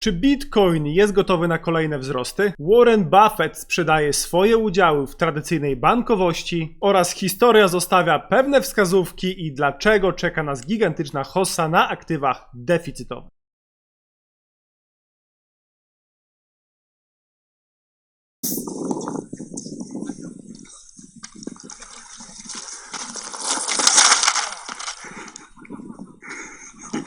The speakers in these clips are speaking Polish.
Czy Bitcoin jest gotowy na kolejne wzrosty? Warren Buffett sprzedaje swoje udziały w tradycyjnej bankowości oraz historia zostawia pewne wskazówki i dlaczego czeka nas gigantyczna hossa na aktywach deficytowych.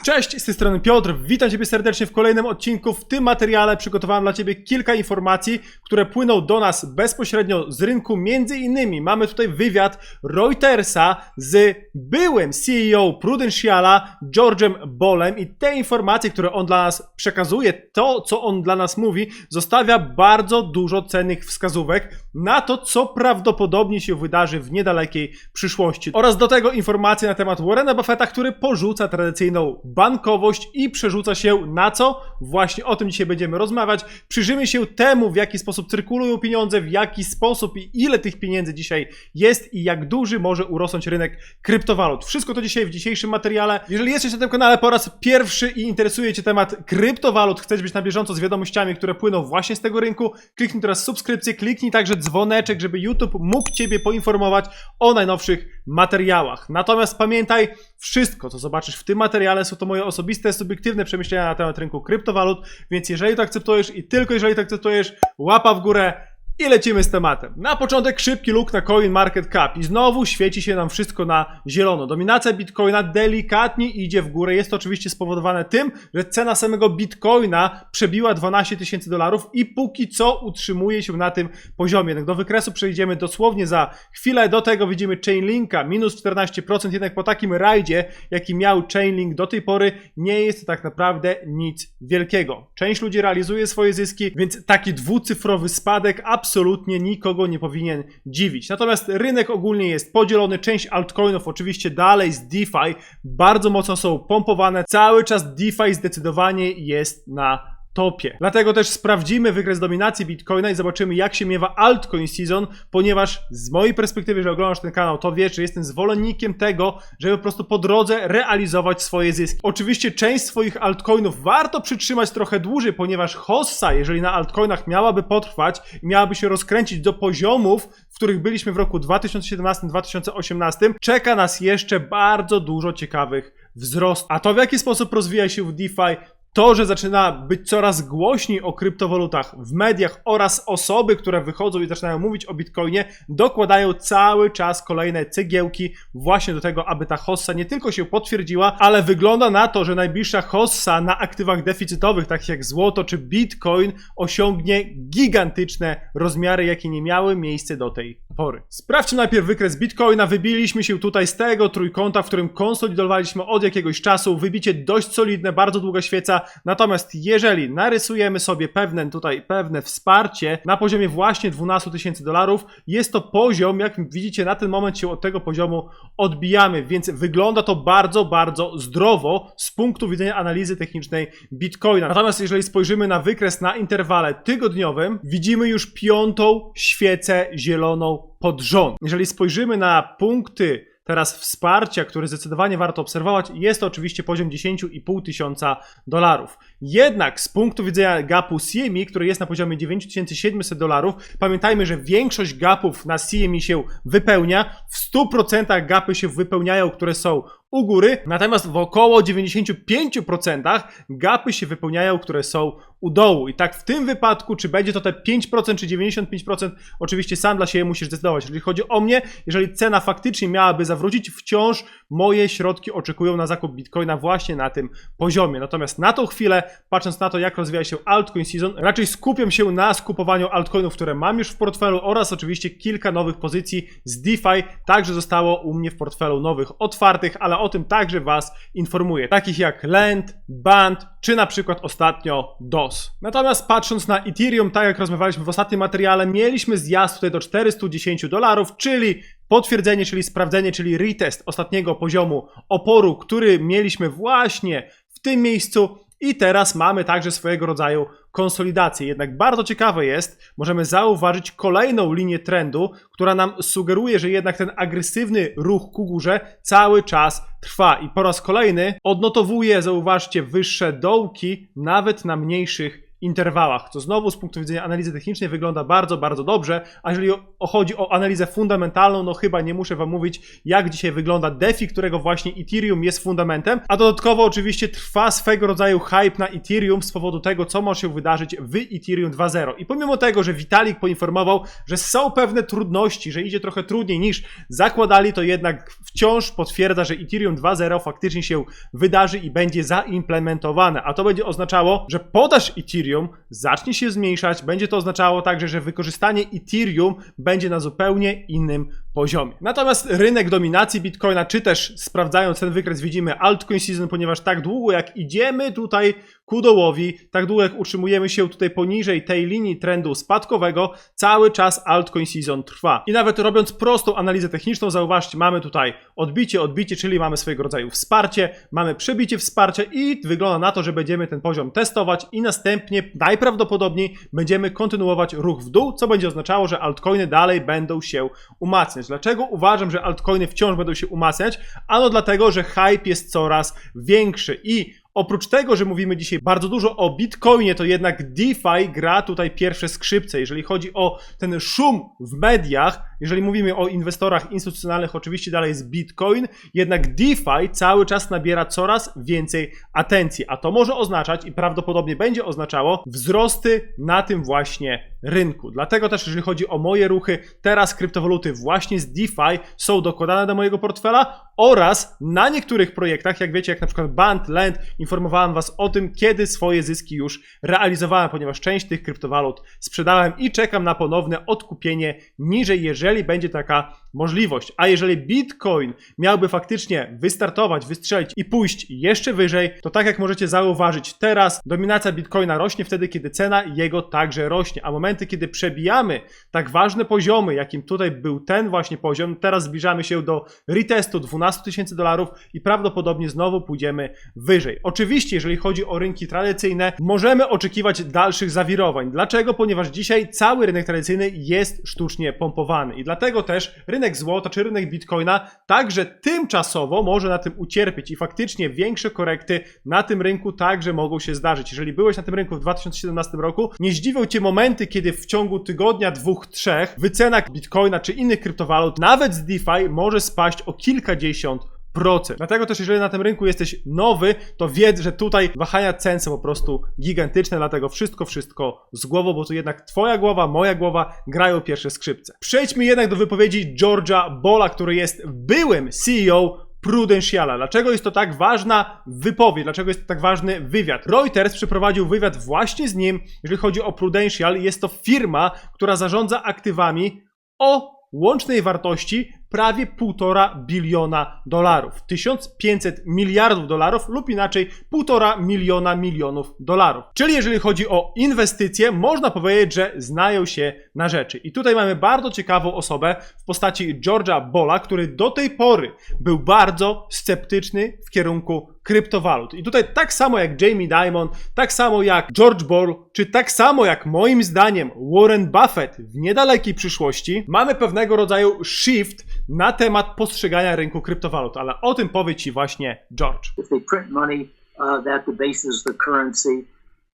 Cześć, z tej strony Piotr. Witam Ciebie serdecznie w kolejnym odcinku. W tym materiale przygotowałem dla Ciebie kilka informacji, które płyną do nas bezpośrednio z rynku. Między innymi mamy tutaj wywiad Reutersa z byłym CEO Prudentiala, George'em Bolem i te informacje, które on dla nas przekazuje, to co on dla nas mówi, zostawia bardzo dużo cennych wskazówek na to, co prawdopodobnie się wydarzy w niedalekiej przyszłości. Oraz do tego informacje na temat Warrena Buffetta, który porzuca tradycyjną bankowość i przerzuca się na co? Właśnie o tym dzisiaj będziemy rozmawiać. Przyjrzymy się temu, w jaki sposób cyrkulują pieniądze, w jaki sposób i ile tych pieniędzy dzisiaj jest i jak duży może urosnąć rynek kryptowalut. Wszystko to dzisiaj w dzisiejszym materiale. Jeżeli jesteś na tym kanale po raz pierwszy i interesuje Cię temat kryptowalut, chcesz być na bieżąco z wiadomościami, które płyną właśnie z tego rynku, kliknij teraz subskrypcję, kliknij także dzwoneczek, żeby YouTube mógł Ciebie poinformować o najnowszych materiałach. Natomiast pamiętaj, wszystko, co zobaczysz w tym materiale, są to moje osobiste, subiektywne przemyślenia na temat rynku kryptowalut, więc jeżeli to akceptujesz i tylko jeżeli to akceptujesz, łapa w górę i lecimy z tematem. Na początek szybki look na Coin Market Cap i znowu świeci się nam wszystko na zielono. Dominacja Bitcoina delikatnie idzie w górę. Jest to oczywiście spowodowane tym, że cena samego Bitcoina przebiła 12 tysięcy dolarów i póki co utrzymuje się na tym poziomie. Jednak do wykresu przejdziemy dosłownie za chwilę. Do tego widzimy Chainlinka minus 14%, jednak po takim rajdzie, jaki miał Chainlink do tej pory, nie jest to tak naprawdę nic wielkiego. Część ludzi realizuje swoje zyski, więc taki dwucyfrowy spadek absolutnie nikogo nie powinien dziwić. Natomiast rynek ogólnie jest podzielony. Część altcoinów oczywiście dalej z DeFi bardzo mocno są pompowane. Cały czas DeFi zdecydowanie jest na topie. Dlatego też sprawdzimy wykres dominacji Bitcoina i zobaczymy jak się miewa altcoin season, ponieważ z mojej perspektywy, jeżeli oglądasz ten kanał, to wiesz, że jestem zwolennikiem tego, żeby po prostu po drodze realizować swoje zyski. Oczywiście część swoich altcoinów warto przytrzymać trochę dłużej, ponieważ hossa, jeżeli na altcoinach miałaby potrwać i miałaby się rozkręcić do poziomów, w których byliśmy w roku 2017-2018, czeka nas jeszcze bardzo dużo ciekawych wzrost. A to w jaki sposób rozwija się w DeFi, to, że zaczyna być coraz głośniej o kryptowalutach w mediach oraz osoby, które wychodzą i zaczynają mówić o Bitcoinie, dokładają cały czas kolejne cegiełki właśnie do tego, aby ta hossa nie tylko się potwierdziła, ale wygląda na to, że najbliższa hossa na aktywach deficytowych, takich jak złoto czy Bitcoin, osiągnie gigantyczne rozmiary, jakie nie miały miejsce do tej pory. Sprawdźmy najpierw wykres Bitcoina. Wybiliśmy się tutaj z tego trójkąta, w którym konsolidowaliśmy od jakiegoś czasu. Wybicie dość solidne, bardzo długa świeca. Natomiast jeżeli narysujemy sobie pewne tutaj, pewne wsparcie na poziomie właśnie 12 tysięcy dolarów, jest to poziom, jak widzicie na ten moment się od tego poziomu odbijamy, więc wygląda to bardzo, bardzo zdrowo z punktu widzenia analizy technicznej Bitcoina. Natomiast jeżeli spojrzymy na wykres na interwale tygodniowym, widzimy już piątą świecę zieloną pod rząd. Jeżeli spojrzymy na punkty teraz wsparcia, które zdecydowanie warto obserwować, jest to oczywiście poziom 10,5 tysiąca dolarów. Jednak z punktu widzenia gapu CME, który jest na poziomie 9700 dolarów, pamiętajmy, że większość gapów na CME się wypełnia, w 100% gapy się wypełniają, które są u góry, natomiast w około 95% gapy się wypełniają, które są u dołu. I tak w tym wypadku, czy będzie to te 5% czy 95%, oczywiście sam dla siebie musisz zdecydować. Jeżeli chodzi o mnie, jeżeli cena faktycznie miałaby zawrócić, wciąż moje środki oczekują na zakup Bitcoina właśnie na tym poziomie. Natomiast na tą chwilę, patrząc na to, jak rozwija się altcoin season, raczej skupiam się na skupowaniu altcoinów, które mam już w portfelu oraz oczywiście kilka nowych pozycji z DeFi. Także zostało u mnie w portfelu nowych otwartych, ale o tym także Was informuję. Takich jak Lend, Band, czy na przykład ostatnio DOS. Natomiast patrząc na Ethereum, tak jak rozmawialiśmy w ostatnim materiale, mieliśmy zjazd tutaj do 410 dolarów, czyli potwierdzenie, czyli sprawdzenie, czyli retest ostatniego poziomu oporu, który mieliśmy właśnie w tym miejscu I teraz mamy także swojego rodzaju konsolidację. Jednak bardzo ciekawe jest, możemy zauważyć kolejną linię trendu, która nam sugeruje, że jednak ten agresywny ruch ku górze cały czas trwa. I po raz kolejny odnotowuje, zauważcie, wyższe dołki nawet na mniejszych interwałach, co znowu z punktu widzenia analizy technicznej wygląda bardzo, bardzo dobrze, a jeżeli chodzi o analizę fundamentalną, no chyba nie muszę wam mówić, jak dzisiaj wygląda DeFi, którego właśnie Ethereum jest fundamentem, a dodatkowo oczywiście trwa swego rodzaju hype na Ethereum z powodu tego, co może się wydarzyć w Ethereum 2.0. I pomimo tego, że Vitalik poinformował, że są pewne trudności, że idzie trochę trudniej niż zakładali, to jednak wciąż potwierdza, że Ethereum 2.0 faktycznie się wydarzy i będzie zaimplementowane, a to będzie oznaczało, że podaż Ethereum zacznie się zmniejszać, będzie to oznaczało także, że wykorzystanie Ethereum będzie na zupełnie innym poziomie. Natomiast rynek dominacji Bitcoina, czy też sprawdzając ten wykres widzimy altcoin season, ponieważ tak długo jak idziemy tutaj ku dołowi, tak długo jak utrzymujemy się tutaj poniżej tej linii trendu spadkowego, cały czas altcoin season trwa. I nawet robiąc prostą analizę techniczną, zauważcie, mamy tutaj odbicie, odbicie, czyli mamy swojego rodzaju wsparcie, mamy przebicie wsparcia i wygląda na to, że będziemy ten poziom testować i następnie najprawdopodobniej będziemy kontynuować ruch w dół, co będzie oznaczało, że altcoiny dalej będą się umacniać. Dlaczego uważam, że altcoiny wciąż będą się umacniać? Ano dlatego, że hype jest coraz większy i Oprócz tego, że mówimy dzisiaj bardzo dużo o Bitcoinie, to jednak DeFi gra tutaj pierwsze skrzypce. Jeżeli chodzi o ten szum w mediach, jeżeli mówimy o inwestorach instytucjonalnych, oczywiście dalej jest Bitcoin, jednak DeFi cały czas nabiera coraz więcej atencji, a to może oznaczać i prawdopodobnie będzie oznaczało wzrosty na tym właśnie rynku. Dlatego też, jeżeli chodzi o moje ruchy, teraz kryptowaluty właśnie z DeFi są dokładane do mojego portfela oraz na niektórych projektach, jak wiecie, jak na przykład Band, Land, informowałem Was o tym, kiedy swoje zyski już realizowałem, ponieważ część tych kryptowalut sprzedałem i czekam na ponowne odkupienie niżej, jeżeli będzie taka możliwość. A jeżeli Bitcoin miałby faktycznie wystartować, wystrzelić i pójść jeszcze wyżej, to tak jak możecie zauważyć teraz, dominacja Bitcoina rośnie wtedy, kiedy cena jego także rośnie, a momenty, kiedy przebijamy tak ważne poziomy, jakim tutaj był ten właśnie poziom, teraz zbliżamy się do retestu 12 tysięcy dolarów i prawdopodobnie znowu pójdziemy wyżej. Oczywiście, jeżeli chodzi o rynki tradycyjne, możemy oczekiwać dalszych zawirowań. Dlaczego? Ponieważ dzisiaj cały rynek tradycyjny jest sztucznie pompowany i dlatego też rynek złota czy rynek bitcoina także tymczasowo może na tym ucierpieć i faktycznie większe korekty na tym rynku także mogą się zdarzyć. Jeżeli byłeś na tym rynku w 2017 roku, nie zdziwią cię momenty, kiedy w ciągu tygodnia, dwóch, trzech wycena bitcoina czy innych kryptowalut, nawet z DeFi, może spaść o kilkadziesiąt procent. Dlatego też, jeżeli na tym rynku jesteś nowy, to wiedz, że tutaj wahania cen są po prostu gigantyczne, dlatego wszystko, wszystko z głową, bo tu jednak twoja głowa, moja głowa grają pierwsze skrzypce. Przejdźmy jednak do wypowiedzi George'a Bola, który jest byłym CEO Prudentiala. Dlaczego jest to tak ważna wypowiedź? Dlaczego jest to tak ważny wywiad? Reuters przeprowadził wywiad właśnie z nim, jeżeli chodzi o Prudential. Jest to firma, która zarządza aktywami o łącznej wartości prawie 1,5 biliona dolarów. 1500 miliardów dolarów lub inaczej 1,5 miliona milionów dolarów. Czyli jeżeli chodzi o inwestycje, można powiedzieć, że znają się na rzeczy. I tutaj mamy bardzo ciekawą osobę w postaci George'a Bola, który do tej pory był bardzo sceptyczny w kierunku kryptowalut. I tutaj tak samo jak Jamie Dimon, tak samo jak George Ball, czy tak samo jak moim zdaniem Warren Buffett w niedalekiej przyszłości, mamy pewnego rodzaju shift na temat postrzegania rynku kryptowalut, ale o tym powie Ci właśnie George. if they print money, uh, that debases the currency,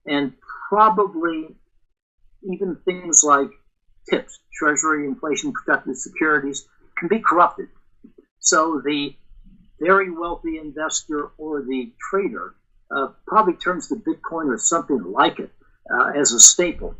and probably even things like TIPS, Treasury Inflation Protected Securities, can be corrupted. So the very wealthy investor or the trader uh, probably turns to Bitcoin or something like it uh, as a staple.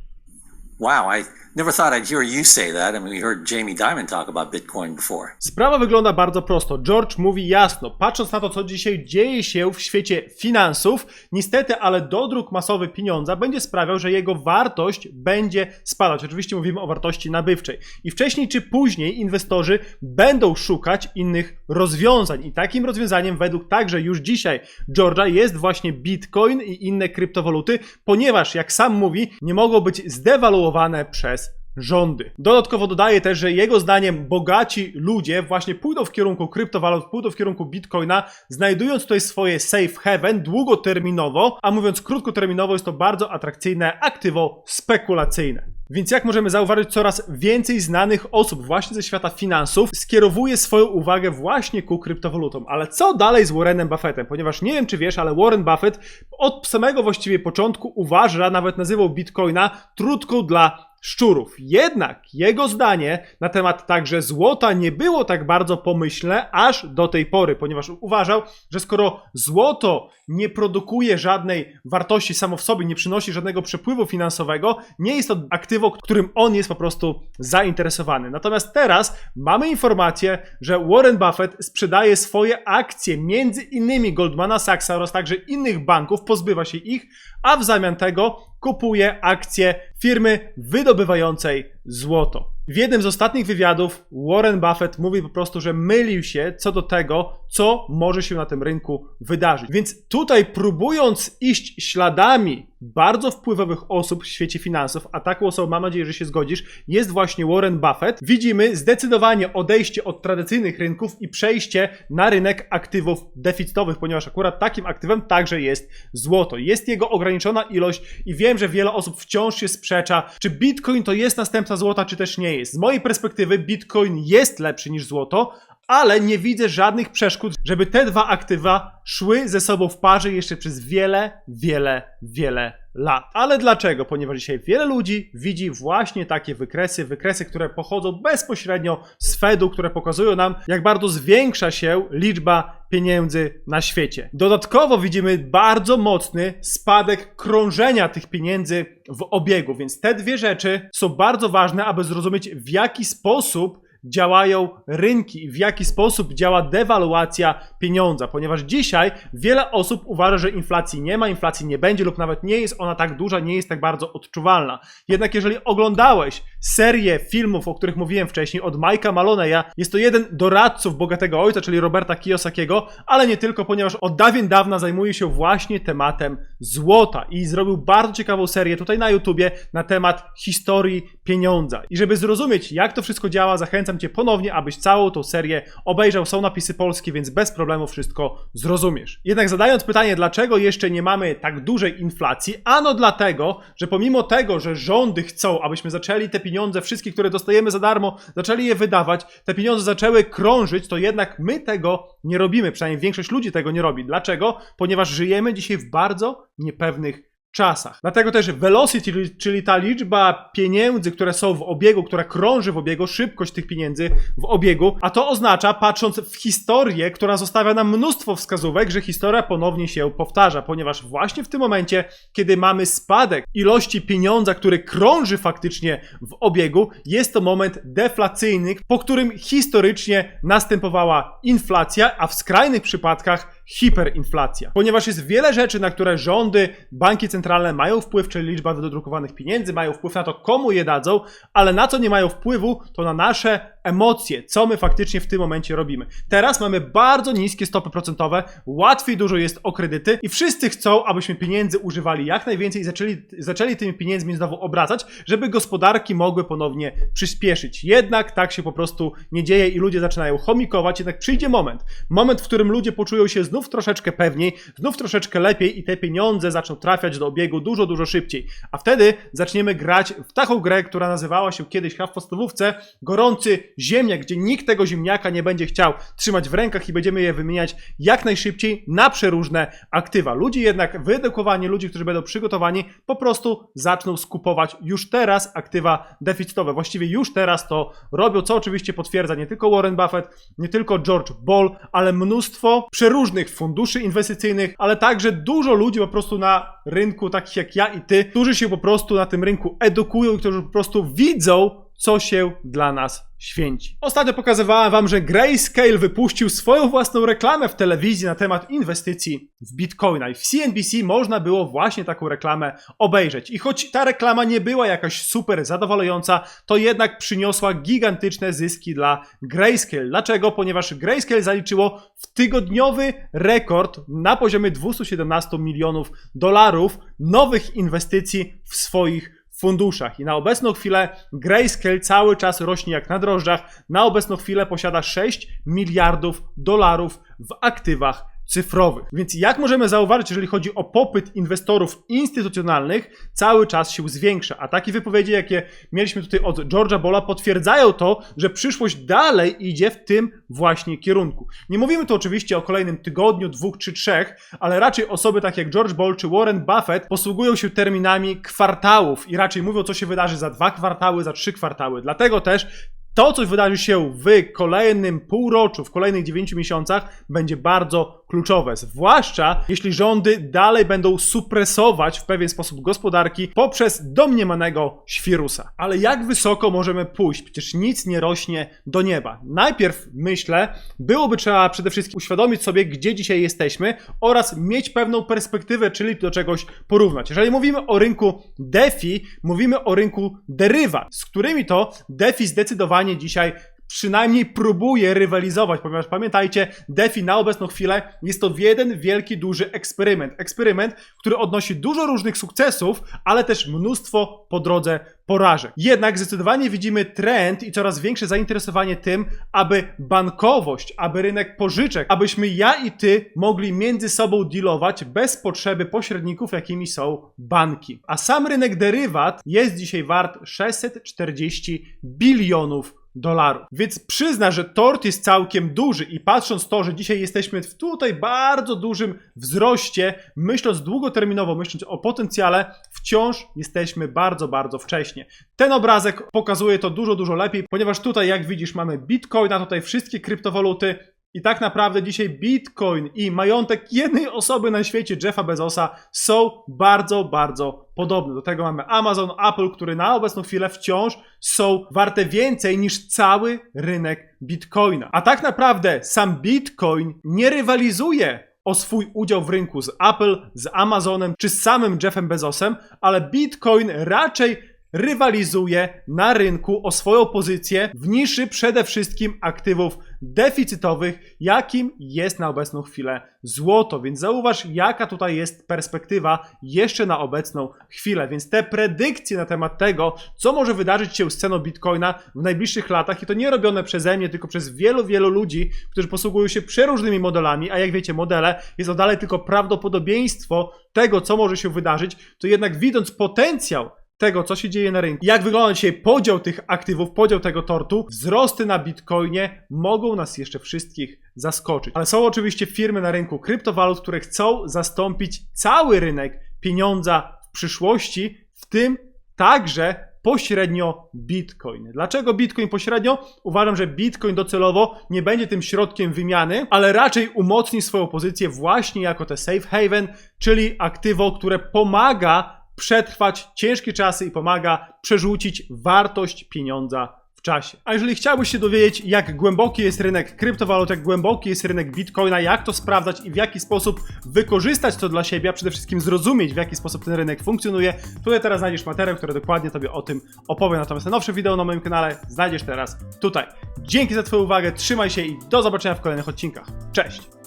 Wow, I never thought I'd hear you say that. I mean, we heard Jamie Dimon talk about Bitcoin before. Sprawa wygląda bardzo prosto. George mówi jasno, patrząc na to, co dzisiaj dzieje się w świecie finansów, niestety, ale dodruk masowy pieniądza będzie sprawiał, że jego wartość będzie spadać. Oczywiście mówimy o wartości nabywczej. I wcześniej czy później inwestorzy będą szukać innych rozwiązań. I takim rozwiązaniem, według także już dzisiaj George'a, jest właśnie Bitcoin i inne kryptowaluty, ponieważ, jak sam mówi, nie mogą być zdewaluowane przez rządy. Dodatkowo dodaje też, że jego zdaniem bogaci ludzie właśnie pójdą w kierunku kryptowalut, pójdą w kierunku bitcoina, znajdując tutaj swoje safe haven długoterminowo, a mówiąc krótkoterminowo jest to bardzo atrakcyjne aktywo spekulacyjne. Więc jak możemy zauważyć, coraz więcej znanych osób właśnie ze świata finansów skierowuje swoją uwagę właśnie ku kryptowalutom. Ale co dalej z Warrenem Buffettem? Ponieważ nie wiem, czy wiesz, ale Warren Buffett od samego właściwie początku uważa, nawet nazywał Bitcoina trutką dla szczurów. Jednak jego zdanie na temat także złota nie było tak bardzo pomyślne aż do tej pory, ponieważ uważał, że skoro złoto nie produkuje żadnej wartości samo w sobie, nie przynosi żadnego przepływu finansowego, nie jest to aktywo, którym on jest po prostu zainteresowany. Natomiast teraz mamy informację, że Warren Buffett sprzedaje swoje akcje między innymi Goldmana Sachsa oraz także innych banków, pozbywa się ich, a w zamian tego kupuje akcje firmy wydobywającej złoto. W jednym z ostatnich wywiadów Warren Buffett mówi po prostu, że mylił się co do tego, co może się na tym rynku wydarzyć. Więc tutaj próbując iść śladami bardzo wpływowych osób w świecie finansów, a taką osobą mam nadzieję, że się zgodzisz, jest właśnie Warren Buffett, widzimy zdecydowanie odejście od tradycyjnych rynków i przejście na rynek aktywów deficytowych, ponieważ akurat takim aktywem także jest złoto. Jest jego ograniczona ilość i wiem, że wiele osób wciąż się sprzecza, czy Bitcoin to jest złota, czy też nie jest. Z mojej perspektywy Bitcoin jest lepszy niż złoto, ale nie widzę żadnych przeszkód, żeby te dwa aktywa szły ze sobą w parze jeszcze przez wiele, wiele, wiele lat. Ale dlaczego? Ponieważ dzisiaj wiele ludzi widzi właśnie takie wykresy, wykresy, które pochodzą bezpośrednio z Fedu, które pokazują nam, jak bardzo zwiększa się liczba pieniędzy na świecie. Dodatkowo widzimy bardzo mocny spadek krążenia tych pieniędzy w obiegu, więc te dwie rzeczy są bardzo ważne, aby zrozumieć w jaki sposób działają rynki i w jaki sposób działa dewaluacja pieniądza, ponieważ dzisiaj wiele osób uważa, że inflacji nie ma, inflacji nie będzie lub nawet nie jest ona tak duża, nie jest tak bardzo odczuwalna. Jednak jeżeli oglądałeś serię filmów, o których mówiłem wcześniej, od Mike'a Maloneya, jest to jeden doradców Bogatego Ojca, czyli Roberta Kiyosakiego, ale nie tylko, ponieważ od dawien dawna zajmuje się właśnie tematem złota i zrobił bardzo ciekawą serię tutaj na YouTubie na temat historii pieniądza. I żeby zrozumieć, jak to wszystko działa, zachęcam Cię ponownie, abyś całą tą serię obejrzał. Są napisy polskie, więc bez problemu wszystko zrozumiesz. Jednak zadając pytanie, dlaczego jeszcze nie mamy tak dużej inflacji, ano dlatego, że pomimo tego, że rządy chcą, abyśmy zaczęli te pieniądze, wszystkie, które dostajemy za darmo, zaczęli je wydawać, te pieniądze zaczęły krążyć, to jednak my tego nie robimy. Przynajmniej większość ludzi tego nie robi. Dlaczego? Ponieważ żyjemy dzisiaj w bardzo niepewnych czasach. Dlatego też velocity, czyli- ta liczba pieniędzy, które są w obiegu, która krąży w obiegu, szybkość tych pieniędzy w obiegu, a to oznacza, patrząc w historię, która zostawia nam mnóstwo wskazówek, że historia ponownie się powtarza, ponieważ właśnie w tym momencie, kiedy mamy spadek ilości pieniądza, który krąży faktycznie w obiegu, jest to moment deflacyjny, po którym historycznie następowała inflacja, a w skrajnych przypadkach hiperinflacja. Ponieważ jest wiele rzeczy, na które rządy, banki centralne mają wpływ, czyli liczba wydrukowanych pieniędzy, mają wpływ na to, komu je dadzą, ale na co nie mają wpływu, to na nasze emocje, co my faktycznie w tym momencie robimy. Teraz mamy bardzo niskie stopy procentowe, łatwiej dużo jest o kredyty i wszyscy chcą, abyśmy pieniędzy używali jak najwięcej i zaczęli, zaczęli tymi pieniędzmi znowu obracać, żeby gospodarki mogły ponownie przyspieszyć. Jednak tak się po prostu nie dzieje i ludzie zaczynają chomikować, jednak przyjdzie moment, moment, w którym ludzie poczują się znów troszeczkę pewniej, znów troszeczkę lepiej i te pieniądze zaczną trafiać do obiegu dużo, dużo szybciej. A wtedy zaczniemy grać w taką grę, która nazywała się kiedyś w podstawówce Gorący Ziemniak, gdzie nikt tego ziemniaka nie będzie chciał trzymać w rękach i będziemy je wymieniać jak najszybciej na przeróżne aktywa. Ludzie jednak wyedukowani, ludzie, którzy będą przygotowani, po prostu zaczną skupować już teraz aktywa deficytowe. Właściwie już teraz to robią, co oczywiście potwierdza nie tylko Warren Buffett, nie tylko George Ball, ale mnóstwo przeróżnych funduszy inwestycyjnych, ale także dużo ludzi po prostu na rynku, takich jak ja i ty, którzy się po prostu na tym rynku edukują którzy po prostu widzą, co się dla nas święci. Ostatnio pokazywałem wam, że Grayscale wypuścił swoją własną reklamę w telewizji na temat inwestycji w Bitcoina i w CNBC można było właśnie taką reklamę obejrzeć. I choć ta reklama nie była jakaś super zadowalająca, to jednak przyniosła gigantyczne zyski dla Grayscale. Dlaczego? Ponieważ Grayscale zaliczyło w tygodniowy rekord na poziomie 217 milionów dolarów nowych inwestycji w swoich funduszach. I na obecną chwilę Grayscale cały czas rośnie jak na drożdżach. Na obecną chwilę posiada 6 miliardów dolarów w aktywach cyfrowych. Więc jak możemy zauważyć, jeżeli chodzi o popyt inwestorów instytucjonalnych, cały czas się zwiększa. A takie wypowiedzi, jakie mieliśmy tutaj od George'a Bola, potwierdzają to, że przyszłość dalej idzie w tym właśnie kierunku. Nie mówimy tu oczywiście o kolejnym tygodniu, dwóch czy trzech, ale raczej osoby takie jak George Ball czy Warren Buffett posługują się terminami kwartałów i raczej mówią, co się wydarzy za dwa kwartały, za trzy kwartały. Dlatego też to, co wydarzy się w kolejnym półroczu, w kolejnych 9 miesiącach, będzie bardzo kluczowe. Zwłaszcza jeśli rządy dalej będą supresować w pewien sposób gospodarki poprzez domniemanego świrusa. Ale jak wysoko możemy pójść? Przecież nic nie rośnie do nieba. Najpierw myślę, byłoby trzeba przede wszystkim uświadomić sobie, gdzie dzisiaj jesteśmy oraz mieć pewną perspektywę, czyli do czegoś porównać. Jeżeli mówimy o rynku DeFi, mówimy o rynku derywat, z którymi to DeFi zdecydowanie dzisiaj przynajmniej próbuje rywalizować, ponieważ pamiętajcie, DeFi na obecną chwilę jest to jeden wielki, duży eksperyment. Eksperyment, który odnosi dużo różnych sukcesów, ale też mnóstwo po drodze porażek. Jednak zdecydowanie widzimy trend i coraz większe zainteresowanie tym, aby bankowość, aby rynek pożyczek, abyśmy ja i ty mogli między sobą dealować bez potrzeby pośredników, jakimi są banki. A sam rynek derywat jest dzisiaj wart 640 bilionów dolarów. Więc przyzna, że tort jest całkiem duży i patrząc to, że dzisiaj jesteśmy w tutaj bardzo dużym wzroście, myśląc długoterminowo, myśląc o potencjale, wciąż jesteśmy bardzo, bardzo wcześnie. Ten obrazek pokazuje to dużo, dużo lepiej, ponieważ tutaj, jak widzisz, mamy Bitcoina, tutaj wszystkie kryptowaluty, i tak naprawdę dzisiaj Bitcoin i majątek jednej osoby na świecie, Jeffa Bezosa, są bardzo, bardzo podobne. Do tego mamy Amazon, Apple, które na obecną chwilę wciąż są warte więcej niż cały rynek Bitcoina. A tak naprawdę sam Bitcoin nie rywalizuje o swój udział w rynku z Apple, z Amazonem czy z samym Jeffem Bezosem, ale Bitcoin raczej rywalizuje na rynku o swoją pozycję w niszy przede wszystkim aktywów deficytowych, jakim jest na obecną chwilę złoto. Więc zauważ, jaka tutaj jest perspektywa jeszcze na obecną chwilę. Więc te predykcje na temat tego, co może wydarzyć się z ceną bitcoina w najbliższych latach, i to nie robione przeze mnie, tylko przez wielu, wielu ludzi, którzy posługują się przeróżnymi modelami, a jak wiecie, modele jest to dalej tylko prawdopodobieństwo tego, co może się wydarzyć, to jednak widząc potencjał tego, co się dzieje na rynku, jak wygląda dzisiaj podział tych aktywów, podział tego tortu, wzrosty na bitcoinie mogą nas jeszcze wszystkich zaskoczyć. Ale są oczywiście firmy na rynku kryptowalut, które chcą zastąpić cały rynek pieniądza w przyszłości, w tym także pośrednio Bitcoin. Dlaczego Bitcoin pośrednio? Uważam, że Bitcoin docelowo nie będzie tym środkiem wymiany, ale raczej umocni swoją pozycję właśnie jako te safe haven, czyli aktywo, które pomaga przetrwać ciężkie czasy i pomaga przerzucić wartość pieniądza w czasie. A jeżeli chciałbyś się dowiedzieć, jak głęboki jest rynek kryptowalut, jak głęboki jest rynek bitcoina, jak to sprawdzać i w jaki sposób wykorzystać to dla siebie, a przede wszystkim zrozumieć, w jaki sposób ten rynek funkcjonuje, tutaj teraz znajdziesz materiał, który dokładnie Tobie o tym opowie. Natomiast najnowsze wideo na moim kanale znajdziesz teraz tutaj. Dzięki za Twoją uwagę, trzymaj się i do zobaczenia w kolejnych odcinkach. Cześć!